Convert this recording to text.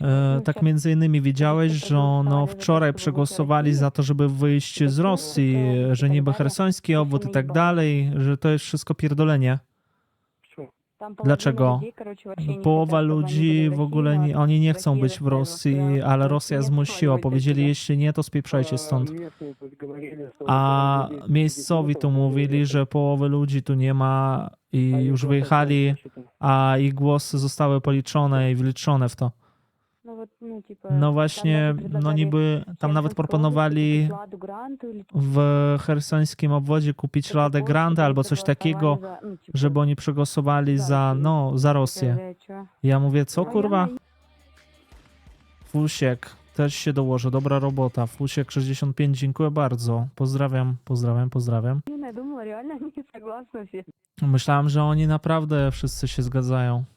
E, tak między innymi wiedziałeś, że no wczoraj przegłosowali za to, żeby wyjść z Rosji, że niby hersoński obwód i tak dalej, że to jest wszystko pierdolenie. Dlaczego? Połowa ludzi w ogóle nie, oni nie chcą być w Rosji, ale Rosja zmusiła. Powiedzieli, jeśli nie, to spieprzajcie stąd. A miejscowi tu mówili, że połowy ludzi tu nie ma i już wyjechali a ich głosy zostały policzone i wliczone w to. No właśnie, no niby tam nawet proponowali w hersońskim obwodzie kupić Ladę Grande albo coś takiego, żeby oni przegłosowali za, no, za Rosję. Ja mówię, co kurwa? Fusiek też się dołożę. dobra robota. Fusiek 65, dziękuję bardzo. Pozdrawiam, pozdrawiam, pozdrawiam. Я думала, реально они согласны все. Myślałem, że oni naprawdę wszyscy się zgadzają. Hm.